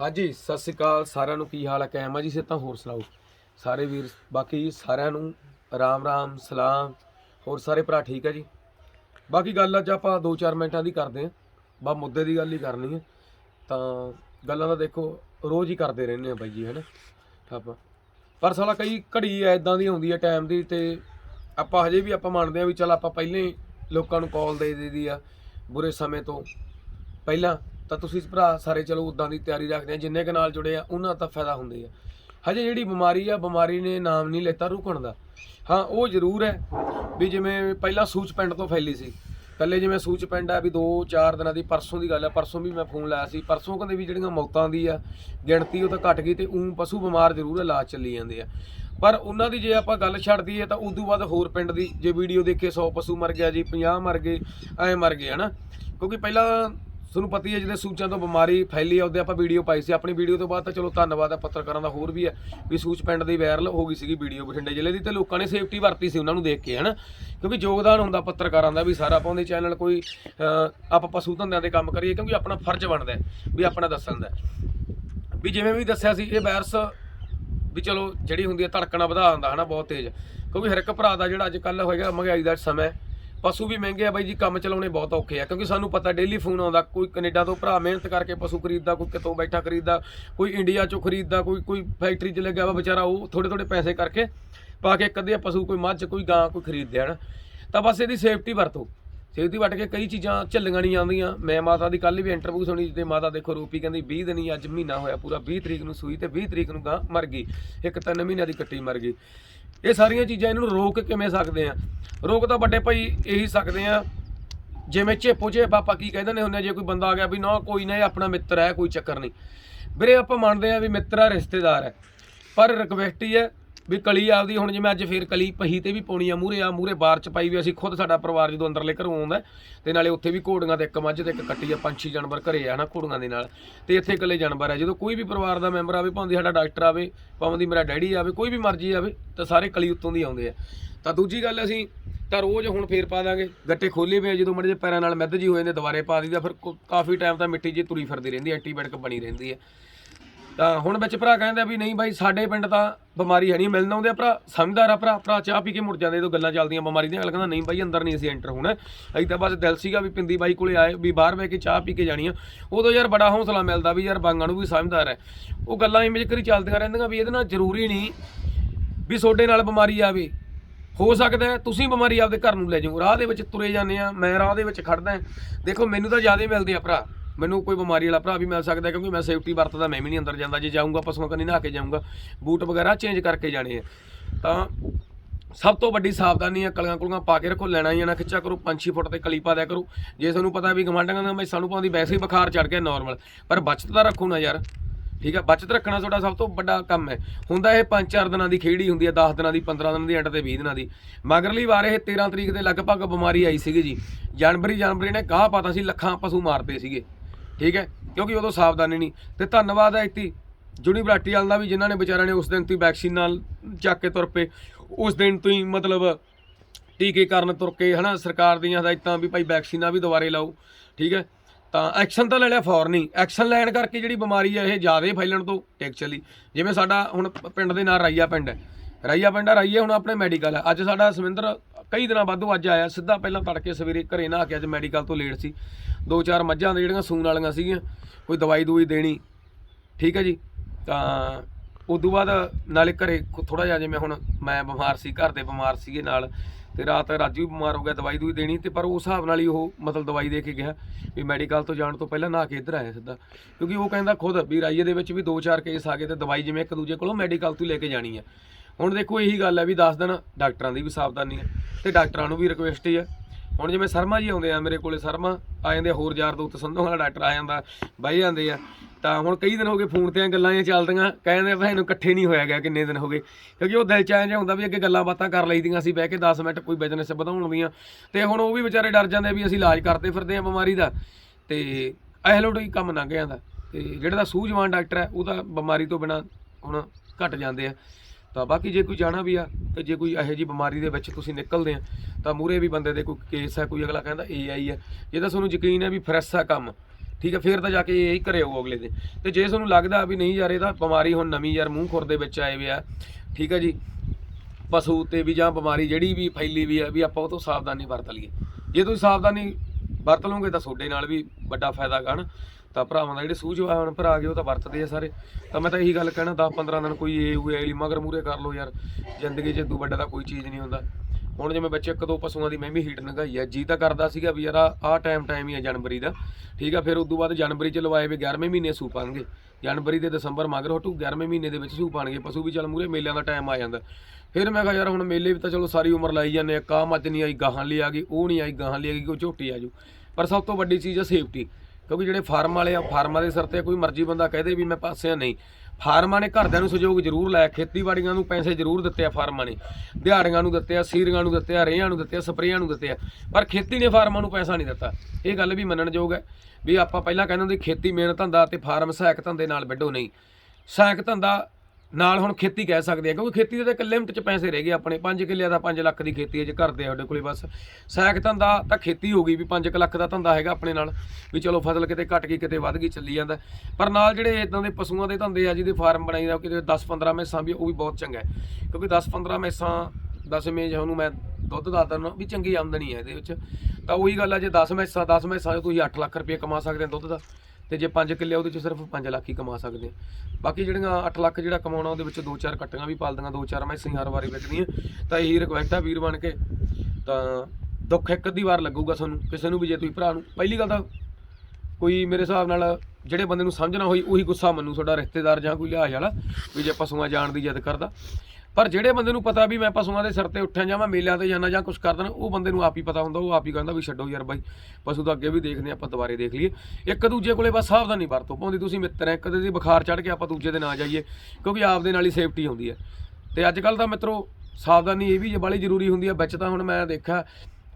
ਹਾਂਜੀ, ਸਤਿ ਸ੍ਰੀ ਅਕਾਲ। ਸਾਰਿਆਂ ਨੂੰ ਕੀ ਹਾਲ ਹੈ ਕੈਮਾ ਜੀ? ਸੇ ਤਾਂ ਹੋਰ ਸੁਣਾਓ? ਸਾਰੇ ਵੀਰ, ਬਾਕੀ ਸਾਰਿਆਂ ਨੂੰ ਆਰਾਮ ਰਾਮ, ਸਲਾਮ। ਹੋਰ ਸਾਰੇ ਭਰਾ ਠੀਕ ਹੈ ਜੀ? ਬਾਕੀ ਗੱਲ ਅੱਜ ਆਪਾਂ 2-4 ਮਿੰਟਾਂ ਦੀ ਕਰਦੇ ਆਂ। ਬਾ ਮੁੱਦੇ ਦੀ ਗੱਲ ਹੀ ਕਰਨੀ ਹੈ ਤਾਂ ਗੱਲਾਂ ਤਾਂ ਦੇਖੋ, ਰੋਜ਼ ਹੀ ਕਰਦੇ ਰਹਿੰਦੇ ਆ ਬਾਈ ਜੀ, ਹੈਨਾ? ਆਪਾਂ। ਪਰ ਸਾਲਾ ਕਈ ਘੜੀ ਐਦਾਂ ਦੀ ਆਉਂਦੀ ਹੈ ਟਾਈਮ ਦੀ ਤੇ ਆਪਾਂ ਹਜੇ ਵੀ ਆਪਾਂ ਮੰਨਦੇ ਆ ਵੀ ਚਲ ਆਪਾਂ ਪਹਿਲੇ ਹੀ ਲੋਕਾਂ ਨੂੰ ਕਾਲ ਦੇ ਦੇਦੀ ਆ ਬੁਰੇ ਸਮੇਂ ਤੋਂ। ਪਹਿਲਾਂ ਤਾਂ ਤੁਸੀਂ ਭਰਾ ਸਾਰੇ ਚਲੋ ਉਦਾਂ ਦੀ ਤਿਆਰੀ ਰੱਖਦੇ ਆ, ਜਿੰਨੇ ਕੁ ਨਾਲ ਜੁੜੇ ਆ, ਉਹਨਾਂ ਦਾ ਫਾਇਦਾ ਹੁੰਦੇ ਆ। ਹਜੇ ਜਿਹੜੀ ਬਿਮਾਰੀ ਆ, ਬਿਮਾਰੀ ਨੇ ਨਾਮ ਨਹੀਂ ਲੈਤਾ ਰੁਕਣ ਦਾ। ਹਾਂ, ਉਹ ਜ਼ਰੂਰ ਹੈ ਵੀ ਜਿਵੇਂ ਪਹਿਲਾਂ ਸੂਚ ਪਿੰਡ ਤੋਂ ਫੈਲੀ ਸੀ। ਪਹਿਲੇ ਜਿਵੇਂ ਸੂਚ ਪਿੰਡ ਆ ਵੀ 2-4 ਦਿਨਾਂ ਦੀ, ਪਰਸੋਂ ਦੀ ਗੱਲ ਆ, ਪਰਸੋਂ ਵੀ ਮੈਂ ਫੋਨ ਲਾਇਆ ਸੀ। ਪਰਸੋਂ ਕਹਿੰਦੇ ਵੀ ਜਿਹੜੀਆਂ ਮੌਤਾਂ ਦੀ ਆ, ਗਿਣਤੀ ਉਹ ਤਾਂ ਘਟ ਗਈ ਤੇ ਉਂ ਪਸ਼ੂ ਬਿਮਾਰ ਜ਼ਰੂਰ ਇਲਾਜ ਚੱਲੀ ਜਾਂਦੇ ਆ। ਪਰ ਉਹਨਾਂ ਦੀ ਜੇ ਆਪਾਂ ਗੱਲ ਛੱਡ ਦਈਏ ਤਾਂ ਉਦੋਂ ਬਾਅਦ ਹੋਰ ਪਿੰਡ ਦੀ ਜੇ ਵੀਡੀਓ ਦੇਖੇ 100 ਪਸ਼ੂ ਮਰ ਗਿਆ ਜੀ 50 ਮਰ ਗਏ, ਐ ਮਰ ਗਏ, ਹਨਾ? ਕਿਉਂਕਿ ਪਹਿਲਾਂ ਤੁਹਾਨੂੰ ਪਤਾ ਹੀ ਹੈ ਜਿਹੜੇ ਸੂਚਾਂ ਤੋਂ ਬਿਮਾਰੀ ਫੈਲੀ ਆ, ਉਹਦੇ ਆਪਾਂ ਵੀਡੀਓ ਪਾਈ ਸੀ। ਆਪਣੀ ਵੀਡੀਓ ਤੋਂ ਬਾਅਦ ਤਾਂ ਚਲੋ ਧੰਨਵਾਦ ਹੈ ਪੱਤਰਕਾਰਾਂ ਦਾ, ਹੋਰ ਵੀ ਹੈ ਵੀ ਸੂਚ ਪਿੰਡ ਦੀ ਵਾਇਰਲ ਹੋ ਗਈ ਸੀਗੀ ਵੀਡੀਓ ਬਠਿੰਡੇ ਜ਼ਿਲ੍ਹੇ ਦੀ ਤੇ ਲੋਕਾਂ ਨੇ ਸੇਫਟੀ ਵਰਤੀ ਸੀ ਉਹਨਾਂ ਨੂੰ ਦੇਖ ਕੇ, ਹਨਾ? ਕਿਉਂਕਿ ਯੋਗਦਾਨ ਹੁੰਦਾ ਪੱਤਰਕਾਰਾਂ ਦਾ ਵੀ ਸਾਰਾ, ਆਪਾਂ ਪਾਉਂਦੇ ਚੈਨਲ ਕੋਈ ਆਪਾਂ ਪਸ਼ੂ ਧੰਦਿਆਂ ਦੇ ਕੰਮ ਕਰੀਏ ਕਿਉਂਕਿ ਆਪਣਾ ਫਰਜ਼ ਬਣਦਾ ਵੀ ਆਪਣਾ ਦੱਸਣ ਦਾ ਵੀ ਜਿਵੇਂ ਵੀ ਦੱਸਿਆ ਸੀ, ਇਹ ਵਾਇਰਸ ਵੀ ਚਲੋ ਜਿਹੜੀ ਹੁੰਦੀ ਹੈ ਧੜਕਣਾ ਵਧਾ ਦਿੰਦਾ, ਹਨਾ, ਬਹੁਤ ਤੇਜ਼। ਕਿਉਂਕਿ ਹਰ ਇੱਕ ਭਰਾ ਦਾ ਜਿਹੜਾ ਅੱਜ ਕੱਲ ਹੋਏਗਾ ਮਹਿੰਗਾਈ ਦਾ ਸਮਾਂ ਪਸ਼ੂ ਵੀ ਮਹਿੰਗੇ ਆ ਬਾਈ ਜੀ, ਕੰਮ ਚਲਾਉਣੇ ਬਹੁਤ ਔਖੇ ਆ, ਕਿਉਂਕਿ ਸਾਨੂੰ ਪਤਾ ਡੇਲੀ ਫੋਨ ਆਉਂਦਾ, ਕੋਈ ਕੈਨੇਡਾ ਤੋਂ ਭਰਾ ਮਿਹਨਤ ਕਰਕੇ ਪਸ਼ੂ ਖਰੀਦਦਾ, ਕੋਈ ਕਿਤੋਂ ਬੈਠਾ ਖਰੀਦਦਾ, ਕੋਈ ਇੰਡੀਆ ਚੋਂ ਖਰੀਦਦਾ, ਕੋਈ ਕੋਈ ਫੈਕਟਰੀ 'ਚ ਲੱਗਿਆ ਵਾ ਵਿਚਾਰਾ, ਉਹ ਥੋੜੇ ਥੋੜੇ ਪੈਸੇ ਕਰਕੇ ਪਾ ਕੇ ਇੱਕ ਅੱਧੇ ਪਸ਼ੂ, ਕੋਈ ਮੱਝ, ਕੋਈ ਗਾਂ ਕੋਈ ਖਰੀਦਦੇ ਹਨ ਤਾਂ ਬਸ ਇਹਦੀ ਸੇਫਟੀ ਵਰਤੋ। ਸੇਫਟੀ ਵੱਟ ਕੇ ਕਈ ਚੀਜ਼ਾਂ ਝੱਲੀਆਂ ਨਹੀਂ ਆਉਂਦੀਆਂ। ਮੈਂ ਮਾਤਾ ਦੀ ਕੱਲ ਵੀ ਇੰਟਰਵਿਊ ਸੁਣੀ ਤੇ ਮਾਤਾ ਦੇਖੋ ਰੂਪੀ ਕਹਿੰਦੀ 20 ਦਿਨ ਹੀ ਅੱਜ ਮਹੀਨਾ ਹੋਇਆ ਪੂਰਾ 20 ਤਰੀਕ ਨੂੰ ਸੂਈ ਤੇ 20 ਤਰੀਕ ਨੂੰ ਗਾਂ ਮਰ ਗਈ। ਇੱਕ ਤਿੰਨ ਮਹੀਨਿਆਂ ਦੀ ਕੱਟੀ ਮਰ ਗਈ। ਇਹ ਸਾਰੀਆਂ ਚੀਜ਼ਾਂ ਇਹਨੂੰ ਰੋਕ ਕਿਵੇਂ ਸਕਦੇ ਆ? ਰੋਕ ਤਾਂ ਵੱਡੇ ਭਾਈ ਇਹੀ ਸਕਦੇ ਆ ਜਿਵੇਂ ਝੇਪੋ ਝੇਪ ਆਪਾਂ ਕੀ ਕਹਿੰਦੇ ਨੇ ਹੁੰਦੇ ਆ, ਜੇ ਕੋਈ ਬੰਦਾ ਆ ਗਿਆ ਵੀ ਨਾ ਕੋਈ ਨਾ ਇਹ ਆਪਣਾ ਮਿੱਤਰ ਹੈ ਕੋਈ ਚੱਕਰ ਨਹੀਂ। ਵੀਰੇ ਆਪਾਂ ਮੰਨਦੇ ਆ ਵੀ ਮਿੱਤਰ ਆ ਰਿਸ਼ਤੇਦਾਰ ਹੈ ਪਰ ਰਿਕਵੈਸਟ ਹੀ ਹੈ ਵੀ ਕਲੀ ਆਪਦੀ, ਹੁਣ ਜਿਵੇਂ ਅੱਜ ਫੇਰ ਕਲੀ ਪਹੀ ਤੇ ਵੀ ਪਾਉਣੀ ਆ ਮੂਰੇ ਆ ਮੂਰੇ ਬਾਰ ਚ ਪਾਈ ਵੀ ਅਸੀਂ ਖੁਦ ਸਾਡਾ ਪਰਿਵਾਰ ਜਦੋਂ ਅੰਦਰਲੇ ਘਰੋਂ ਆਉਂਦਾ ਤੇ ਨਾਲੇ ਉੱਥੇ ਵੀ ਘੋੜੀਆਂ ਤੇ ਇੱਕ ਮੱਝ ਤੇ ਇੱਕ ਕੱਟੀ ਆ, ਪੰਛੀ, ਜਾਨਵਰ ਘਰੇ ਆ ਨਾ ਘੋੜੀਆਂ ਦੇ ਨਾਲ। ਤੇ ਇੱਥੇ ਇਕੱਲੇ ਜਾਨਵਰ ਆ, ਜਦੋਂ ਕੋਈ ਵੀ ਪਰਿਵਾਰ ਦਾ ਮੈਂਬਰ ਆਵੇ, ਭਾਵੇਂ ਸਾਡਾ ਡਾਕਟਰ ਆਵੇ, ਭਾਵੇਂ ਦੀ ਮੇਰਾ ਡੈਡੀ ਆਵੇ, ਕੋਈ ਵੀ ਮਰਜ਼ੀ ਆਵੇ, ਤਾਂ ਸਾਰੇ ਕਲੀ ਉੱਤੋਂ ਦੀ ਆਉਂਦੇ ਆ। ਤਾਂ ਦੂਜੀ ਗੱਲ ਅਸੀਂ ਤਾਂ ਰੋਜ਼ ਹੁਣ ਫੇਰ ਪਾ ਦਾਂਗੇ, ਗੱਟੇ ਖੋਲੇ ਪਏ ਜਦੋਂ ਮੜੇ ਜੇ ਪੈਰਾਂ ਨਾਲ ਮਿੱਧ ਜੀ ਹੋ ਜਾਂਦੇ, ਦੁਬਾਰੇ ਪਾ ਦਈਦਾ, ਫਿਰ ਕੋ- ਕਾਫੀ ਟਾਈਮ ਤਾਂ ਮਿੱਟੀ ਜੀ ਤੁਰੀ ਫਿਰਦੀ ਰਹਿੰਦੀ ਐਂਟੀਬਾਇਓਟਿਕ ਬਣੀ ਰਹਿੰਦੀ ਹੈ ਤਾਂ ਹੁਣ ਵਿੱਚ ਭਰਾ ਕਹਿੰਦੇ ਆ ਵੀ ਨਹੀਂ ਬਾਈ, ਸਾਡੇ ਪਿੰਡ ਤਾਂ ਬਿਮਾਰੀ ਹੈ ਨਹੀਂ, ਮਿਲਣ ਆਉਂਦੇ ਆ ਭਰਾ, ਸਮਝਦਾਰ ਆ ਭਰਾ ਭਰਾ ਚਾਹ ਪੀ ਕੇ ਮੁੜ ਜਾਂਦੇ ਜਦੋਂ ਗੱਲਾਂ ਚੱਲਦੀਆਂ ਬਿਮਾਰੀ ਦੀਆਂ ਗੱਲ ਕਹਿੰਦਾ ਨਹੀਂ ਬਾਈ, ਅੰਦਰ ਨਹੀਂ ਅਸੀਂ ਐਂਟਰ ਹੋਣਾ। ਅਸੀਂ ਤਾਂ ਬਸ ਦਿਲ ਸੀਗਾ ਵੀ ਪਿੰਦੀ ਬਾਈ ਕੋਲੇ ਆਏ, ਵੀ ਬਾਹਰ ਬਹਿ ਕੇ ਚਾਹ ਪੀ ਕੇ ਜਾਣੀ ਆ। ਉਦੋਂ ਯਾਰ ਬੜਾ ਹੌਸਲਾ ਮਿਲਦਾ ਵੀ ਯਾਰ ਬਾਂਗਾਂ ਨੂੰ ਵੀ ਸਮਝਦਾਰ ਹੈ। ਉਹ ਗੱਲਾਂ ਇਵੇਂ ਕਰੀ ਚੱਲਦੀਆਂ ਰਹਿੰਦੀਆਂ ਵੀ ਇਹਦੇ ਨਾਲ ਜ਼ਰੂਰੀ ਨਹੀਂ ਵੀ ਤੁਹਾਡੇ ਨਾਲ ਬਿਮਾਰੀ ਆਵੇ। ਹੋ ਸਕਦਾ ਹੈ ਤੁਸੀਂ ਬਿਮਾਰੀ ਆਪਦੇ ਘਰ ਨੂੰ ਲੈ ਜਾਓ। ਰਾਹ ਦੇ ਵਿੱਚ ਤੁਰੇ ਜਾਂਦੇ ਆ, ਮੈਂ ਰਾਹ ਦੇ ਵਿੱਚ ਖੜਦਾ ਦੇਖੋ, ਮੈਨੂੰ ਤਾਂ ਜ਼ਿਆਦਾ ਮਿਲਦੇ ਆ ਭਰਾ। ਮੈਨੂੰ ਕੋਈ ਬਿਮਾਰੀ ਵਾਲਾ ਭਰਾ ਵੀ ਮਿਲ ਸਕਦਾ ਕਿਉਂਕਿ ਮੈਂ ਸੇਫਟੀ ਵਰਤਦਾ, ਮੈਂ ਵੀ ਨਹੀਂ ਅੰਦਰ ਜਾਂਦਾ। ਜੇ ਜਾਊਂਗਾ, ਪਸ਼ੂਆਂ ਕੰਨੀ ਨਹਾ ਕੇ ਜਾਊਂਗਾ, ਬੂਟ ਵਗੈਰਾ ਚੇਂਜ ਕਰਕੇ ਜਾਣੇ ਆ। ਤਾਂ ਸਭ ਤੋਂ ਵੱਡੀ ਸਾਵਧਾਨੀ ਹੈ ਕਲੀਆਂ ਕੁਲੀਆਂ ਪਾ ਕੇ ਰੱਖੋ, ਲੈਣਾ ਹੀ ਨਾ ਖਿੱਚਾ ਕਰੋ 5-6 ਫੁੱਟ ਤੇ ਕਲੀ ਪਾ ਦਿਆ ਕਰੋ। ਜੇ ਤੁਹਾਨੂੰ ਪਤਾ ਵੀ ਗਵਾਂਢਾਂ ਦਾ ਮੈਂ ਸਾਨੂੰ ਪਾਉਂਦੀ, ਵੈਸੇ ਹੀ ਬੁਖਾਰ ਚੜ ਗਿਆ ਨਾਰਮਲ ਪਰ ਬਚਤ ਤਾਂ ਰੱਖੋ ਨਾ ਯਾਰ। ਠੀਕ ਹੈ ਬਚਤ ਰੱਖਣਾ ਤੁਹਾਡਾ ਸਭ ਤੋਂ ਵੱਡਾ ਕੰਮ ਹੈ। ਹੁੰਦਾ ਇਹ 5-4 ਦਿਨਾਂ ਦੀ ਖੇੜੀ ਹੁੰਦੀ ਹੈ 10 ਦਿਨਾਂ ਦੀ 15 ਦਿਨਾਂ ਦੀ ਐਂਡ ਤੇ 20 ਦਿਨਾਂ ਦੀ। ਮਗਰਲੀ ਵਾਰ ਇਹ 13 ਤਰੀਕ ਦੇ ਲਗਭਗ ਬਿਮਾਰੀ ਆਈ ਸੀਗੀ ਜੀ। ਜਨਵਰੀ ਜਨਵਰੀ ਨੇ ਗਾਹ ਪਾਤਾ ਸੀ, ਲੱਖਾਂ ਪਸ਼ੂ ਮਾਰਦੇ ਸੀਗੇ। ਠੀਕ ਹੈ? ਕਿਉਂਕਿ ਉਦੋਂ ਸਾਵਧਾਨੀ ਨਹੀਂ। ਤੇ ਧੰਨਵਾਦ ਹੈ ਇਤੀ ਯੂਨੀਵਰਸਿਟੀ ਵਾਲ ਦਾ ਵੀ, ਜਿਨ੍ਹਾਂ ਨੇ ਵਿਚਾਰਿਆਂ ਨੇ ਉਸ ਦਿਨ ਤੋਂ ਹੀ ਵੈਕਸੀਨ ਨਾਲ ਚੱਕ ਕੇ ਤੁਰ ਪਏ। ਉਸ ਦਿਨ ਤੋਂ ਹੀ ਮਤਲਬ ਟੀਕੇਕਰਨ ਤੁਰ ਕੇ, ਹਨਾ, ਸਰਕਾਰ ਦੀਆਂ ਹਦਾਇਤਾਂ ਵੀ ਭਾਈ ਵੈਕਸੀਨਾਂ ਵੀ ਦੁਬਾਰੇ ਲਾਓ, ਠੀਕ ਹੈ? ਤਾਂ ਐਕਸ਼ਨ ਤਾਂ ਲੈ ਲਿਆ, ਫੌਰਨ ਹੀ। ਐਕਸ਼ਨ ਲੈਣ ਕਰਕੇ ਜਿਹੜੀ ਬਿਮਾਰੀ ਹੈ ਇਹ ਜ਼ਿਆਦਾ ਫੈਲਣ ਤੋਂ ਟਿਕ ਚਲੀ। ਜਿਵੇਂ ਸਾਡਾ ਹੁਣ ਪਿੰਡ ਦੇ ਨਾਲ ਰਾਈਆ ਪਿੰਡ ਹੈ। ਰਾਈਆ ਪਿੰਡ ਆ ਰਾਈਆ ਹੁਣ ਆਪਣੇ ਮੈਡੀਕਲ ਹੈ ਅੱਜ ਸਾਡਾ ਸਮਿੰਦਰ ਕਈ ਦਿਨਾਂ ਬਾਅਦੋਂ ਅੱਜ ਆਇਆ, ਸਿੱਧਾ ਪਹਿਲਾਂ ਤੜਕੇ ਸਵੇਰੇ ਘਰੇ ਨਹਾ ਕੇ ਅੱਜ ਮੈਡੀਕਲ ਤੋਂ ਲੇਟ ਸੀ। ਦੋ ਚਾਰ ਮੱਝਾਂ ਦੇ ਜਿਹੜੀਆਂ ਸੂਣ ਵਾਲੀਆਂ ਸੀਗੀਆਂ, ਕੋਈ ਦਵਾਈ ਦੂਈ ਦੇਣੀ, ਠੀਕ ਹੈ ਜੀ? ਤਾਂ ਉਦੋਂ ਬਾਅਦ ਨਾਲੇ ਘਰੇ ਥੋੜਾ ਜਿਹਾ ਜਿਵੇਂ ਹੁਣ ਮੈਂ ਬਿਮਾਰ ਸੀ, ਘਰ ਦੇ ਬਿਮਾਰ ਸੀਗੇ ਨਾਲ, ਤੇ ਰਾਤ ਰਾਜੂ ਵੀ ਬਿਮਾਰ ਹੋ ਗਿਆ, ਦਵਾਈ ਦੂਈ ਦੇਣੀ, ਤੇ ਪਰ ਉਸ ਹਿਸਾਬ ਨਾਲ ਹੀ ਉਹ ਮਤਲਬ ਦਵਾਈ ਦੇ ਕੇ ਗਿਆ ਵੀ ਮੈਡੀਕਲ ਤੋਂ ਜਾਣ ਤੋਂ ਪਹਿਲਾਂ ਨਹਾ ਕੇ ਇੱਧਰ ਆਇਆ ਸਿੱਧਾ। ਕਿਉਂਕਿ ਉਹ ਕਹਿੰਦਾ ਖੁਦ ਵੀ ਰਾਈਏ ਦੇ ਵਿੱਚ ਵੀ ਦੋ ਚਾਰ ਕੇਸ ਆ ਗਏ ਤੇ ਦਵਾਈ ਜਿਵੇਂ ਇੱਕ ਦੂਜੇ ਕੋਲੋਂ ਮੈਡੀਕਲ ਤੋਂ ਲੈ ਕੇ ਜਾਣੀ ਹੈ ਹੁਣ ਦੇਖੋ ਇਹੀ ਗੱਲ ਹੈ ਵੀ 10 ਦਿਨ ਡਾਕਟਰਾਂ ਦੀ ਵੀ ਸਾਵਧਾਨੀ ਹੈ ਤੇ ਡਾਕਟਰਾਂ ਨੂੰ ਵੀ ਰਿਕੁਐਸਟ ਹੀ ਹੈ ਹੁਣ ਜਿਵੇਂ ਸ਼ਰਮਾ ਜੀ ਆਉਂਦੇ ਆ ਮੇਰੇ ਕੋਲੇ ਸ਼ਰਮਾ ਆ ਜਾਂਦੇ ਆ, ਹੋਰ ਯਾਰ ਦੋਸਤ ਸੰਧੂ ਵਾਲਾ ਡਾਕਟਰ ਆ ਜਾਂਦਾ ਬਾਈ ਜਾਂਦੇ ਆ। ਤਾਂ ਹੁਣ ਕਈ ਦਿਨ ਹੋ ਗਏ ਫੋਨ ਤੇ ਆ ਗੱਲਾਂ ਇਹ ਚੱਲਦੀਆਂ ਕਹਿੰਦੇ ਭਾਈ ਨੂੰ ਇਕੱਠੇ ਨਹੀਂ ਹੋਇਆ ਗਿਆ ਕਿੰਨੇ ਦਿਨ ਹੋ ਗਏ। ਕਿਉਂਕਿ ਉਹ ਦਿਲ ਚ ਐਂ ਜਿਹਾ ਹੁੰਦਾ ਵੀ ਅੱਗੇ ਗੱਲਾਂ ਬਾਤਾਂ ਕਰ ਲਈਦੀਆਂ ਸੀ ਬਹਿ ਕੇ 10 ਮਿੰਟ ਕੋਈ ਬਿਜ਼ਨਸ ਵਧਾਉਣ ਦੀਆਂ। ਤੇ ਹੁਣ ਉਹ ਵੀ ਵਿਚਾਰੇ ਡਰ ਜਾਂਦੇ ਵੀ ਅਸੀਂ ਇਲਾਜ ਕਰਦੇ ਫਿਰਦੇ ਆ ਬਿਮਾਰੀ ਦਾ। ਤੇ ਇਹ ਲੋਟ ਹੀ ਕੰਮ ਲੰਘ ਜਾਂਦਾ। ਤੇ ਜਿਹੜਾ ਦਾ ਸੂਝਵਾਨ ਡਾਕਟਰ ਹੈ ਉਹ ਤਾਂ ਬਿਮਾਰੀ ਤੋਂ ਬਿਨਾ ਹੁਣ ਘਟ ਜਾਂਦੇ ਆ। ਤਾਂ ਬਾਕੀ ਜੇ ਕੋਈ ਜਾਣਾ ਵੀ ਆ ਤੇ ਜੇ ਕੋਈ ਇਹੋ ਜੀ ਬਿਮਾਰੀ ਦੇ ਵਿੱਚ ਤੁਸੀਂ ਨਿਕਲਦੇ ਆ, ਤਾਂ ਮੂਰੇ ਵੀ ਬੰਦੇ ਦੇ ਕੋਈ ਕੇਸ ਹੈ ਕੋਈ ਅਗਲਾ ਕਹਿੰਦਾ ਏਆਈ ਹੈ ਜੇ ਤਾਂ ਤੁਹਾਨੂੰ ਯਕੀਨ ਹੈ ਵੀ ਫਰੈਸ਼ ਆ ਕੰਮ, ਠੀਕ ਹੈ ਫਿਰ ਤਾਂ ਜਾ ਕੇ ਇਹੀ ਘਰੇ ਆਊ ਅਗਲੇ ਦਿਨ। ਤੇ ਜੇ ਤੁਹਾਨੂੰ ਲੱਗਦਾ ਵੀ ਨਹੀਂ ਯਾਰ ਇਹਦਾ ਬਿਮਾਰੀ ਹੁਣ ਨਵੀਂ ਯਾਰ, ਮੂੰਹ ਖੁਰ ਦੇ ਵਿੱਚ ਆਏ ਵੀ ਆ, ਠੀਕ ਹੈ ਜੀ। ਪਸ਼ੂ ਤੇ ਵੀ ਜਾਂ ਬਿਮਾਰੀ ਜਿਹੜੀ ਵੀ ਫੈਲੀ ਵੀ ਆ, ਵੀ ਆਪਾਂ ਉਹ ਤੋਂ ਸਾਵਧਾਨੀ ਵਰਤ ਲਈਏ। ਜੇ ਤੁਸੀਂ ਸਾਵਧਾਨੀ ਵਰਤ ਲਓਗੇ ਤਾਂ ਤੁਹਾਡੇ ਨਾਲ ਵੀ ਵੱਡਾ ਫਾਇਦਾ ਗਾ ਤਾਂ ਭਰਾਵਾਂ ਦਾ, ਜਿਹੜੇ ਸੂਝਵਾਨ ਭਰਾ ਗਏ ਉਹ ਤਾਂ ਵਰਤਦੇ ਆ ਸਾਰੇ। ਤਾਂ ਮੈਂ ਤਾਂ ਇਹੀ ਗੱਲ ਕਹਿਣਾ 10 15 ਦਿਨ ਕੋਈ ਇਹ ਹੋਏ ਅਗਲੀ ਮਗਰ ਮੂਰੇ ਕਰ ਲਓ ਯਾਰ। ਜ਼ਿੰਦਗੀ 'ਚ ਇਦੋਂ ਵੱਡਾ ਤਾਂ ਕੋਈ ਚੀਜ਼ ਨਹੀਂ ਹੁੰਦਾ। ਹੁਣ ਜਿਵੇਂ ਬੱਚੇ ਇੱਕ ਦੋ ਪਸ਼ੂਆਂ ਦੀ ਮੈਂ ਵੀ ਹੀਟ ਨਗਾਈ ਆ, ਜੀ ਤਾਂ ਕਰਦਾ ਸੀਗਾ ਵੀ ਯਾਰ ਆਹ ਟਾਈਮ ਟਾਈਮ ਹੀ ਆ ਜਨਵਰੀ ਦਾ। ਠੀਕ ਆ, ਫਿਰ ਉਦੋਂ ਬਾਅਦ ਜਨਵਰੀ 'ਚ ਲਵਾਏ ਵੀ 11ਵੇਂ ਮਹੀਨੇ ਸੂ ਪਾਣਗੇ। ਜਨਵਰੀ ਦੇ ਦਸੰਬਰ ਮਗਰ ਹਟੂ 11ਵੇਂ ਮਹੀਨੇ ਦੇ ਵਿੱਚ ਸੂ ਪਾਣਗੇ ਪਸ਼ੂ ਵੀ ਚੱਲ ਮੂਰੇ ਮੇਲਿਆਂ ਦਾ ਟਾਈਮ ਆ ਜਾਂਦਾ। ਫਿਰ ਮੈਂ ਕਿਹਾ ਯਾਰ ਹੁਣ ਮੇਲੇ ਵੀ ਤਾਂ ਚਲੋ ਸਾਰੀ ਉਮਰ ਲਾਈ ਜਾਂਦੇ ਆ ਕਾਹ ਮੱਝ ਨਹੀਂ ਆਈ, ਗਾਹਾਂ ਲਈ ਆ ਗਈ, ਉਹ ਨਹੀਂ ਆਈ, ਗਾਹਾਂ ਲਈ ਆ ਗਈ ਉਹ ਝੋਟੀ ਆ ਜੂ। ਪਰ ਸਭ ਤੋਂ ਵੱਡੀ ਚੀਜ਼ ਆ ਸੇਫਟੀ ਕਿਉਂਕਿ ਜਿਹੜੇ ਫਾਰਮ ਵਾਲੇ ਆ, ਫਾਰਮਾਂ ਦੇ ਸਿਰ ਤੇ ਕੋਈ ਮਰਜ਼ੀ ਬੰਦਾ ਕਹਦੇ ਵੀ ਮੈਂ ਪਾਸੇ ਨਹੀਂ। ਫਾਰਮਾਂ ਨੇ ਘਰਦਿਆਂ ਨੂੰ ਸਹਿਯੋਗ ਜ਼ਰੂਰ ਲਾਇਆ, ਖੇਤੀਬਾੜੀਆਂ ਨੂੰ ਪੈਸੇ ਜ਼ਰੂਰ ਦਿੱਤੇ ਆ ਫਾਰਮਾਂ ਨੇ। ਦਿਹਾੜੀਆਂ ਨੂੰ ਦਿੱਤੇ ਆ, ਸੀਰੀਆਂ ਨੂੰ ਦਿੱਤੇ ਆ, ਰੇਹਾਂ ਨੂੰ ਦਿੱਤੇ ਆ, ਸਪਰੇਆਂ ਨੂੰ ਦਿੱਤੇ ਆ, ਪਰ ਖੇਤੀ ਨੇ ਫਾਰਮਾਂ ਨੂੰ ਪੈਸਾ ਨਹੀਂ ਦਿੱਤਾ। ਇਹ ਗੱਲ ਵੀ ਮੰਨਣਯੋਗ ਹੈ ਵੀ ਆਪਾਂ ਪਹਿਲਾਂ ਕਹਿੰਦੇ ਹੁੰਦੇ ਖੇਤੀ ਮੇਨ ਧੰਦਾ ਤੇ ਫਾਰਮ ਸਹਾਇਕ ਧੰਦੇ ਨਾਲ ਵੱਢੋ ਨਹੀਂ। ਸਹਾਇਕ ਧੰਦਾ ਨਾਲ ਹੁਣ ਖੇਤੀ ਕਹਿ ਸਕਦੇ ਆ, ਕਿਉਂਕਿ ਖੇਤੀ ਦੇ ਤਾਂ ਇੱਕ ਲਿਮਟ 'ਚ ਪੈਸੇ ਰਹਿ ਗਏ ਆਪਣੇ। 5 ਕਿੱਲਿਆਂ ਦਾ 5 ਲੱਖ ਦੀ ਖੇਤੀ ਹੈ ਜੇ ਕਰਦੇ ਆ ਸਾਡੇ ਕੋਲੇ ਬਸ। ਸਹਾਇਕ ਧੰਦਾ ਤਾਂ ਖੇਤੀ ਹੋ ਗਈ ਵੀ 5 ਲੱਖ ਦਾ ਧੰਦਾ ਹੈਗਾ ਆਪਣੇ ਨਾਲ, ਵੀ ਚਲੋ ਫਸਲ ਕਿਤੇ ਘਟ ਗਈ, ਕਿਤੇ ਵੱਧ ਗਈ, ਚੱਲੀ ਜਾਂਦਾ। ਪਰ ਨਾਲ ਜਿਹੜੇ ਇਦਾਂ ਦੇ ਪਸ਼ੂਆਂ ਦੇ ਧੰਦੇ ਆ, ਜਿਹਦੇ ਫਾਰਮ ਬਣਾਈ ਦਾ, ਕਿਤੇ 10-15 ਮੈਸਾਂ ਵੀ ਉਹ ਵੀ ਬਹੁਤ ਚੰਗਾ ਹੈ। ਕਿਉਂਕਿ 10-15 ਮੈਸਾਂ 10 ਮੇਜ ਉਹਨੂੰ ਮੈਂ ਦੁੱਧ ਦਾ ਦਿੰਦਾ, ਵੀ ਚੰਗੀ ਆਮਦਨੀ ਹੈ ਇਹਦੇ ਵਿੱਚ। ਤਾਂ ਉਹੀ ਗੱਲ ਆ, ਜੇ 10 ਮੈਸਾਂ 10 ਮੈਸਾਂ 'ਚੋਂ ਤੁਸੀਂ 8 ਲੱਖ ਰੁਪਏ ਕਮਾ ਸਕਦੇ ਹੋ ਦੁੱਧ ਦਾ। ਤੇ ਜੇ 5 ਕਿੱਲੇ ਉਹਦੇ ਚ ਸਿਰਫ 5 ਲੱਖ ਹੀ ਕਮਾ ਸਕਦੇ ਆ। ਬਾਕੀ ਜਿਹੜੀਆਂ 8 ਲੱਖ ਜਿਹੜਾ ਕਮਾਉਣਾ, ਉਹਦੇ ਵਿੱਚ ਦੋ ਚਾਰ ਕੱਟੀਆਂ ਵੀ ਪਾਲਦੀਆਂ, ਦੋ ਚਾਰ ਮੈਂ ਹਰ ਵਾਰੀ ਵਿਕਦੀਆਂ ਤਾਂ ਇਹੀ ਰਿਕੁਐਸਟ ਆ ਵੀਰ ਬਣ ਕੇ। ਤਾਂ ਦੁੱਖ ਇੱਕ ਅੱਧੀ ਵਾਰ ਲੱਗੂਗਾ ਤੁਹਾਨੂੰ ਕਿਸੇ ਨੂੰ ਵੀ ਜੇ ਤੁਸੀਂ ਭਰਾ ਨੂੰ। ਪਹਿਲੀ ਗੱਲ ਤਾਂ ਕੋਈ ਮੇਰੇ ਹਿਸਾਬ ਨਾਲ ਜਿਹੜੇ ਬੰਦੇ ਨੂੰ ਸਮਝਣਾ ਹੋਈ, ਉਹੀ ਗੁੱਸਾ ਮੰਨੂ, ਤੁਹਾਡਾ ਰਿਸ਼ਤੇਦਾਰ ਜਾਂ ਕੋਈ ਲਿਹਾਜ਼ ਵਾਲਾ, ਵੀ ਜੇ ਪਸ਼ੂਆਂ ਜਾਣ ਦੀ ਜਿੱਦ ਕਰਦਾ। ਪਰ ਜਿਹੜੇ ਬੰਦੇ ਨੂੰ ਪਤਾ ਵੀ ਮੈਂ ਪਸ਼ੂਆਂ ਦੇ ਸਿਰ ਤੇ ਉੱਠਿਆ ਮੈਂ ਮੇਲਿਆਂ ਤੇ ਜਾਣਾ ਜਾਂ ਕੁਝ ਕਰਦਾ ਨਾ ਉਹ ਬੰਦੇ ਨੂੰ ਆਪ ਹੀ ਪਤਾ ਹੁੰਦਾ ਉਹ ਆਪ ਹੀ ਕਹਿੰਦਾ ਵੀ ਛੱਡੋ ਯਾਰ ਬਾਈ ਪਸ਼ੂ ਤਾਂ ਅੱਗੇ ਵੀ ਦੇਖਦੇ ਹਾਂ, ਆਪਾਂ ਦੁਬਾਰੇ ਦੇਖ ਲਈਏ। ਇੱਕ ਦੂਜੇ ਕੋਲੇ ਬਸ ਸਾਵਧਾਨੀ ਵਰਤੋ ਪਾਉਂਦੀ ਤੁਸੀਂ ਮਿੱਤਰ ਹੈ ਕਦੇ ਦੀ ਬੁਖਾਰ ਚੜ ਕੇ ਆਪਾਂ ਦੂਜੇ ਦੇ ਨਾ ਜਾਈਏ ਕਿਉਂਕਿ ਆਪ ਦੇ ਨਾਲ ਹੀ ਸੇਫਟੀ ਹੁੰਦੀ ਹੈ। ਤੇ ਅੱਜ ਕੱਲ ਤਾਂ ਮਿੱਤਰੋ ਸਾਵਧਾਨੀ ਇਹ ਵੀ ਬੜੀ ਜ਼ਰੂਰੀ ਹੁੰਦੀ ਹੈ ਵਿੱਚ ਤਾਂ ਹੁਣ ਮੈਂ ਦੇਖਿਆ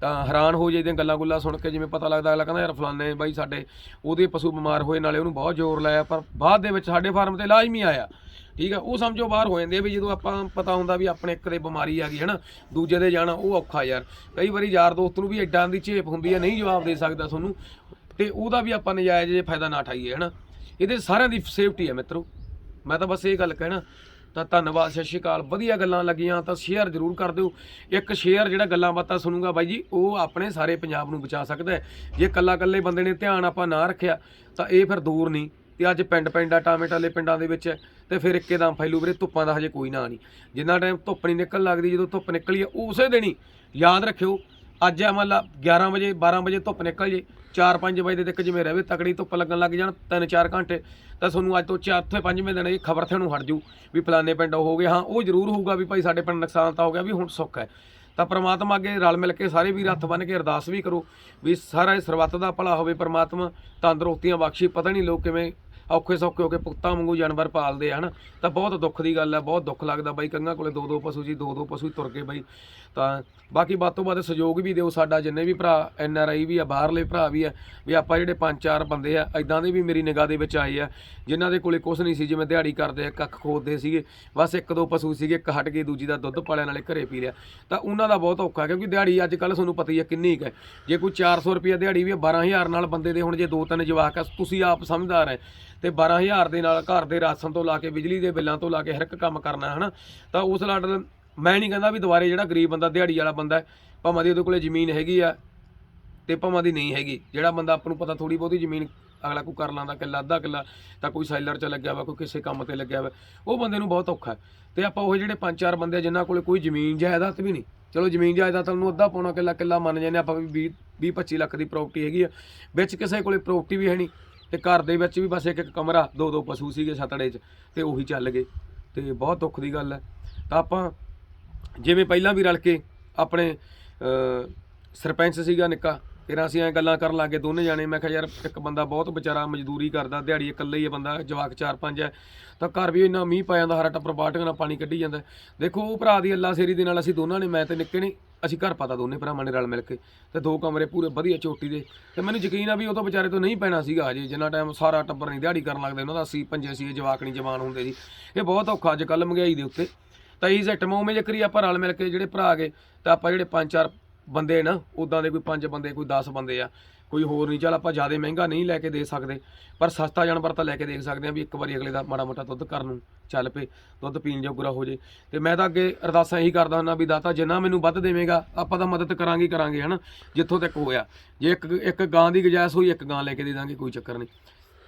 ਤਾਂ ਹੈਰਾਨ ਹੋ ਜਾਈਦੀਆਂ ਗੱਲਾਂ ਗੁੱਲਾਂ ਸੁਣ ਕੇ ਜਿਵੇਂ ਪਤਾ ਲੱਗਦਾ ਅਗਲਾ ਕਹਿੰਦਾ ਯਾਰ ਫਲਾਣੇ ਬਾਈ ਸਾਡੇ ਉਹਦੇ ਪਸ਼ੂ ਬਿਮਾਰ ਹੋਏ ਨਾਲੇ ਉਹਨੂੰ ਬਹੁਤ ਜ਼ੋਰ ਲਾਇਆ ਪਰ ਬਾਅਦ ਦੇ ਵਿੱਚ ਸਾਡੇ ਫਾਰਮ ਤੇ ਲਾਜ਼ਮੀ ਆਇਆ। ਠੀਕ ਆ, ਉਹ ਸਮਝੋ ਬਾਹਰ ਹੋ ਜਾਂਦੇ ਆ ਵੀ ਜਦੋਂ ਆਪਾਂ ਪਤਾ ਹੁੰਦਾ ਵੀ ਆਪਣੇ ਇੱਕ ਦੇ ਬਿਮਾਰੀ ਆ ਗਈ ਹੈ ਨਾ ਦੂਜੇ ਦੇ ਜਾਣਾ, ਉਹ ਔਖਾ ਯਾਰ। ਕਈ ਵਾਰੀ ਯਾਰ ਦੋਸਤ ਨੂੰ ਵੀ ਐਡਾਂ ਦੀ ਝੇਪ ਹੁੰਦੀ ਹੈ ਨਹੀਂ ਜਵਾਬ ਦੇ ਸਕਦਾ ਤੁਹਾਨੂੰ, ਤੇ ਉਹਦਾ ਵੀ ਆਪਾਂ ਨਜਾਇਜ਼ ਜੇ ਫਾਇਦਾ ਨਾ ਉਠਾਈਏ ਹੈ ਨਾ ਇਹਦੇ ਸਾਰਿਆਂ ਦੀ ਸੇਫਟੀ ਹੈ ਮਿੱਤਰੋ। ਮੈਂ ਤਾਂ ਬਸ ਇਹ ਗੱਲ ਕਹਿਣਾ, ਤਾਂ ਧੰਨਵਾਦ, ਸਤਿ ਸ਼੍ਰੀ ਅਕਾਲ। ਵਧੀਆ ਗੱਲਾਂ ਲੱਗੀਆਂ, ਤਾਂ ਸ਼ੇਅਰ ਜ਼ਰੂਰ ਕਰ ਦਿਓ। ਇੱਕ ਸ਼ੇਅਰ ਜਿਹੜਾ ਗੱਲਾਂ ਬਾਤਾਂ ਸੁਣੂਗਾ ਬਾਈ ਜੀ, ਉਹ ਆਪਣੇ ਸਾਰੇ ਪੰਜਾਬ ਨੂੰ ਬਚਾ ਸਕਦਾ ਹੈ। ਜੇ ਕੱਲਾ ਕੱਲੇ ਬੰਦੇ ਨੇ ਧਿਆਨ ਆਪਾਂ ਨਾ ਰੱਖਿਆ, ਤਾਂ ਇਹ ਫਿਰ ਦੂਰ ਨਹੀਂ। ਤੇ ਅੱਜ ਪਿੰਡ ਪਿੰਡਾਂ ਟਾਮੇ ਟਾਲੇ ਪਿੰਡਾਂ ਦੇ ਵਿੱਚ ਹੈ, ਤੇ ਫਿਰ ਇੱਕੇ ਇੱਕੇਦਮ ਫੈਲੂ ਵੀਰੇ ਧੁੱਪਾਂ ਦਾ ਹਜੇ ਕੋਈ ਨਾ ਨਹੀਂ। ਜਿੰਨਾ ਟਾਈਮ ਧੁੱਪ ਨਹੀਂ ਨਿਕਲ ਲੱਗਦੀ ਜਦੋਂ ਧੁੱਪ ਨਿਕਲੀ ਹੈ ਉਸੇ ਦਿਨ ਹੀ ਯਾਦ ਰੱਖਿਓ ਅੱਜ ਆ ਮੰਨ ਲਾ 11 ਵਜੇ 12 ਵਜੇ ਧੁੱਪ ਨਿਕਲ ਜੇ 4-5 ਵਜੇ ਦੇ ਤੱਕ ਜਿਵੇਂ ਰਵੇ ਤਕੜੀ ਧੁੱਪ ਲੱਗਣ ਲੱਗ ਜਾਣ 3-4 ਘੰਟੇ ਤਾਂ ਤੁਹਾਨੂੰ ਅੱਜ ਤੋਂ ਚੌਥੇ ਪੰਜਵੇਂ ਦਿਨ ਇਹ ਖਬਰ ਤੁਹਾਨੂੰ ਹਟ ਜੂ ਵੀ ਫਲਾਣੇ ਪਿੰਡ ਹੋ ਗਏ। ਹਾਂ ਉਹ ਜ਼ਰੂਰ ਹੋਊਗਾ ਵੀ ਭਾਈ ਸਾਡੇ ਪਿੰਡ ਨੁਕਸਾਨ ਤਾਂ ਹੋ ਗਿਆ ਵੀ ਹੁਣ ਸੁੱਖ ਹੈ। ਤਾਂ ਪ੍ਰਮਾਤਮਾ ਅੱਗੇ ਰਲ ਮਿਲ ਕੇ ਸਾਰੇ ਵੀਰ ਹੱਥ ਬੰਨ ਕੇ ਅਰਦਾਸ ਵੀ ਕਰੋ ਵੀ ਸਾਰਾ ਸਰਬੱਤ ਦਾ ਭਲਾ ਹੋਵੇ ਪ੍ਰਮਾਤਮਾ ਤੰਦਰੁਸਤੀਆਂ ਬਖਸ਼ੀ ਪਤਾ ਨਹੀਂ ਲੋਕ ਕਿਵੇਂ ਔਖੇ ਸੌਖੇ ਹੋ ਕੇ ਪੁੱਤਾਂ ਵਾਂਗੂ ਜਾਨਵਰ ਪਾਲਦੇ ਆ ਹਨਾ? ਤਾਂ ਬਹੁਤ ਦੁੱਖ ਦੀ ਗੱਲ ਹੈ ਬਹੁਤ ਦੁੱਖ ਲੱਗਦਾ ਬਾਈ ਕੰਗਾ ਕੋਲੇ ਦੋ ਦੋ ਪਸ਼ੂ ਜੀ ਦੋ ਦੋ ਪਸ਼ੂ ਤੁਰ ਕੇ ਬਾਈ। ਤਾਂ ਬਾਕੀ ਵੱਧ ਤੋਂ ਵੱਧ ਸਹਿਯੋਗ ਵੀ ਦਿਓ ਸਾਡਾ ਜਿੰਨੇ ਵੀ ਭਰਾ ਐਨ ਆਰ ਆਈ ਵੀ ਆ ਬਾਹਰਲੇ ਭਰਾ ਵੀ ਆ ਵੀ ਆਪਾਂ ਜਿਹੜੇ ਪੰਜ ਚਾਰ ਬੰਦੇ ਆ ਐਦਾਂ ਦੇ ਵੀ ਮੇਰੀ ਨਿਗਾਹ ਦੇ ਵਿੱਚ ਆਏ ਆ ਜਿਨ੍ਹਾਂ ਦੇ ਕੋਲੇ ਕੁਝ ਨਹੀਂ ਸੀ ਜਿਵੇਂ ਦਿਹਾੜੀ ਕਰਦੇ ਆ ਕੱਖ ਖੋਦਦੇ ਸੀਗੇ ਬਸ ਇੱਕ ਦੋ ਪਸ਼ੂ ਸੀਗੇ ਇੱਕ ਹਟ ਗਈ ਦੂਜੀ ਦਾ ਦੁੱਧ ਪਾਲਿਆਂ ਨਾਲੇ ਘਰੇ ਪੀ ਲਿਆ ਤਾਂ ਉਹਨਾਂ ਦਾ ਬਹੁਤ ਔਖਾ ਕਿਉਂਕਿ ਦਿਹਾੜੀ ਅੱਜ ਕੱਲ ਤੁਹਾਨੂੰ ਪਤਾ ਹੀ ਆ ਕਿੰਨੀ ਕੁ ਹੈ। ਜੇ ਕੋਈ 400 ਰੁਪਏ ਦਿਹਾੜੀ ਵੀ ਆ, 12000 ਨਾਲ ਬੰਦੇ ਦੇ ਹੁਣ ਜੇ ਦੋ ਤਿੰਨ ਜਵਾਕ ਆ ਤੁਸੀਂ ਆਪ ਸਮਝਦਾਰ ਹੈ। ਤੇ 12000 ਦੇ ਨਾਲ ਘਰ ਦੇ ਰਾਸ਼ਨ ਤੋਂ ਲਾ ਕੇ, ਬਿਜਲੀ ਦੇ ਬਿੱਲਾਂ ਤੋਂ ਲਾ ਕੇ ਹਰ ਇੱਕ ਕੰਮ ਕਰਨਾ ਹਨਾ? ਤਾਂ ਉਸ ਲਾਡਲ ਮੈਂ ਨਹੀਂ ਕਹਿੰਦਾ ਵੀ ਦੁਬਾਰੇ ਜਿਹੜਾ ਗਰੀਬ ਬੰਦਾ, ਦਿਹਾੜੀ ਵਾਲਾ ਬੰਦਾ ਭਾਵੇਂ ਦੀ ਉਹਦੇ ਕੋਲੇ ਜ਼ਮੀਨ ਹੈਗੀ ਆ ਤੇ ਭਾਵੇਂ ਦੀ ਨਹੀਂ ਹੈਗੀ, ਜਿਹੜਾ ਬੰਦਾ ਆਪਾਂ ਨੂੰ ਪਤਾ ਥੋੜੀ ਬਹੁਤੀ ਜ਼ਮੀਨ ਅਗਲਾ ਕੋਈ ਕਰ ਲਾਂਦਾ, ਕਿੱਲਾ, ਅੱਧਾ ਕਿੱਲਾ, ਤਾਂ ਕੋਈ ਸੈਲਰ 'ਚ ਲੱਗਿਆ ਵਾ, ਕੋਈ ਕਿਸੇ ਕੰਮ ਤੇ ਲੱਗਿਆ ਵਾ, ਉਹ ਬੰਦੇ ਨੂੰ ਬਹੁਤ ਔਖਾ ਹੈ। ਤੇ ਆਪਾਂ ਉਹ ਜਿਹੜੇ ਪੰਜ ਚਾਰ ਬੰਦੇ ਆ, ਜਿਨ੍ਹਾਂ ਕੋਲੇ ਕੋਈ ਜ਼ਮੀਨ ਜਾਇਦਾਦ ਵੀ ਨਹੀਂ, ਚਲੋ ਜ਼ਮੀਨ ਜਾਇਦਾਦ ਨੂੰ ਅੱਧਾ ਪੌਣਾ ਕਿੱਲਾ ਕਿੱਲਾ ਮੰਨ ਜਾਂਦੇ ਆਪਾਂ ਵੀ 20 25 ਲੱਖ ਦੀ ਪ੍ਰਾਪਰਟੀ ਹੈਗੀ ਆ, ਵਿੱਚ ਕਿਸੇ ਕੋਲੇ ਪ੍ਰਾਪਰਟੀ ਵੀ ਹੈ ਨਹੀਂ ਤੇ ਘਰ ਦੇ ਵਿੱਚ ਵੀ ਬਸ ਇੱਕ ਇੱਕ ਕਮਰਾ, ਦੋ ਦੋ ਪਸ਼ੂ ਸੀਗੇ ਸਤੜੇ 'ਚ ਤੇ ਉਹੀ ਚੱਲ ਗਏ ਤੇ ਬਹੁਤ ਦੁੱਖ ਦੀ ਗੱਲ ਹੈ। ਤਾਂ ਆਪਾਂ ਜਿਵੇਂ ਪਹਿਲਾਂ ਵੀ ਰਲ ਕੇ ਆਪਣੇ ਸਰਪੰਚ ਸੀਗਾ ਨਿੱਕਾ ਫਿਰ ਅਸੀਂ ਐ ਗੱਲਾਂ ਕਰਨ ਲੱਗੇ ਦੋਨੇ ਜਾਣੇ। ਮੈਂ ਕਿਹਾ, ਯਾਰ, ਇੱਕ ਬੰਦਾ ਬਹੁਤ ਵਿਚਾਰਾ ਮਜ਼ਦੂਰੀ ਕਰਦਾ, ਦਿਹਾੜੀ ਇਕੱਲਾ ਹੀ ਹੈ ਬੰਦਾ, ਜਵਾਕ ਚਾਰ ਪੰਜ ਹੈ। ਤਾਂ ਘਰ ਵੀ ਇੰਨਾ ਮੀਂਹ ਪੈ ਜਾਂਦਾ, ਹਰਾ ਟੱਪਰ ਬਾਟੀਆਂ ਨਾਲ ਪਾਣੀ ਕੱਢੀ ਜਾਂਦਾ। ਦੇਖੋ, ਉਹ ਭਰਾ ਦੀ ਅੱਲਾ ਸੇਰੀ ਦੇ ਨਾਲ ਅਸੀਂ ਦੋਨਾਂ ਨੇ, ਮੈਂ ਤੇ ਨਿੱਕੇ ਨੇ, ਅਸੀਂ ਘਰ ਪਤਾ ਦੋਨੇ ਭਰਾਵਾਂ ਨੇ ਰਲ ਮਿਲ ਕੇ। ਤੇ ਦੋ ਕਮਰੇ ਪੂਰੇ ਵਧੀਆ ਚੋਟੀ ਦੇ। ਤੇ ਮੈਨੂੰ ਯਕੀਨ ਆ ਵੀ ਉਹ ਤਾਂ ਵਿਚਾਰੇ ਤੋਂ ਨਹੀਂ ਪੈਣਾ ਸੀਗਾ ਹਜੇ। ਜਿੰਨਾ ਟਾਈਮ ਸਾਰਾ ਟੱਬਰ ਨਹੀਂ, ਦਿਹਾੜੀ ਕਰਨ ਲੱਗਦਾ, ਉਹਨਾਂ ਦਾ ਅਸੀਂ ਪੰਜੇ ਸੀ ਜਵਾਕ ਨਹੀਂ, ਜਵਾਨ ਹੁੰਦੇ ਸੀ। ਇਹ ਬਹੁਤ ਔਖਾ ਅੱਜ ਕੱਲ ਮਹਿੰਗਾਈ ਦੇ ਉੱਤੇ। ਤਾਂ ਇਸ ਐਟਮ ਉਵੇਂ ਜੇਕਰੀ ਆਪਾਂ ਰਲ ਮਿਲ ਕੇ ਜਿਹੜੇ ਭਰਾ ਗਏ, ਤਾਂ ਆਪਾਂ ਜਿਹੜੇ ਪੰਜ, ਚਾਰ ਬੰਦੇ ਨਾ ਉਦਾਂ ਦੇ ਕੋਈ ਪੰਜ ਬੰਦੇ, ਕੋਈ 10 ਬੰਦੇ ਆ, ਕੋਈ ਹੋਰ ਨਹੀਂ, ਚੱਲ ਆਪਾਂ ਜ਼ਿਆਦਾ ਮਹਿੰਗਾ ਨਹੀਂ ਲੈ ਕੇ ਦੇ ਸਕਦੇ, ਪਰ ਸਸਤਾ ਜਾਨਵਰ ਤਾਂ ਲੈ ਕੇ ਦੇਖ ਸਕਦੇ ਆ ਵੀ ਇੱਕ ਵਾਰੀ ਅਗਲੇ ਦਾ ਮਾੜਾ ਮੋਟਾ ਦੁੱਧ ਕਰਨ ਨੂੰ ਚੱਲ ਪਏ, ਦੁੱਧ ਪੀਣ ਜੋਗਰਾ ਹੋ ਜੇ। ਤੇ ਮੈਂ ਤਾਂ ਅੱਗੇ ਅਰਦਾਸਾਂ ਇਹੀ ਕਰਦਾ ਹੁੰਦਾ ਵੀ ਦਾਤਾ ਜਿੰਨਾ ਮੈਨੂੰ ਵੱਧ ਦੇਵੇਂਗਾ, ਆਪਾਂ ਤਾਂ ਮਦਦ ਕਰਾਂਗੇ ਹੀ ਕਰਾਂਗੇ, ਹਨਾ, ਜਿੱਥੋਂ ਤੱਕ ਹੋਇਆ। ਜੇ ਇੱਕ ਇੱਕ ਗਾਂ ਦੀ ਗੁਜਾਇਸ਼ ਹੋਈ, ਇੱਕ ਗਾਂ ਲੈ ਕੇ ਦੇ ਦਾਂਗੇ, ਕੋਈ ਚੱਕਰ ਨਹੀਂ।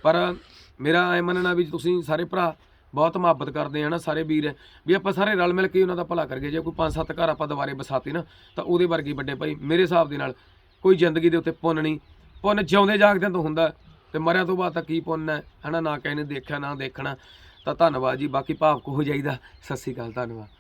ਪਰ ਮੇਰਾ ਐ ਮੰਨਣਾ ਵੀ ਤੁਸੀਂ ਸਾਰੇ ਭਰਾ ਬਹੁਤ ਮੁਹੱਬਤ ਕਰਦੇ ਆ ਨਾ ਸਾਰੇ ਵੀਰ। ਵੀ ਆਪਾਂ ਸਾਰੇ ਰਲ ਮਿਲ ਕੇ ਉਹਨਾਂ ਦਾ ਭਲਾ ਕਰੀਏ। ਜੇ ਕੋਈ ਪੰਜ ਸੱਤ ਘਰ ਆਪਾਂ ਦੁਬਾਰੇ ਬਸਾਤੇ ਨਾ, ਤਾਂ ਉਹਦੇ ਵਰਗੀ ਵੱਡੇ ਭਾਈ। ਮੇਰੇ ਹਿਸਾਬ ਦੇ ਨਾਲ ਕੋਈ ਜ਼ਿੰਦਗੀ ਦੇ ਉੱਤੇ ਪੁੰਨ ਨਹੀਂ। ਪੁੰਨ ਜਿਉਂਦੇ ਜਾਗਦਿਆਂ ਤੋਂ ਹੁੰਦਾ। ਤੇ ਮਰਿਆ ਤੋਂ ਬਾਅਦ ਤਾਂ ਕੀ ਪੁੰਨ ਹੈ? ਹਨਾ, ਨਾ ਕਿਸੇ ਨੇ ਦੇਖਿਆ, ਨਾ ਦੇਖਣਾ। ਤਾਂ ਧੰਨਵਾਦ ਜੀ। ਬਾਕੀ ਭਾਵਕ ਹੋ ਜਾਈਦਾ। ਸਤਿ ਸ੍ਰੀ ਅਕਾਲ। ਧੰਨਵਾਦ।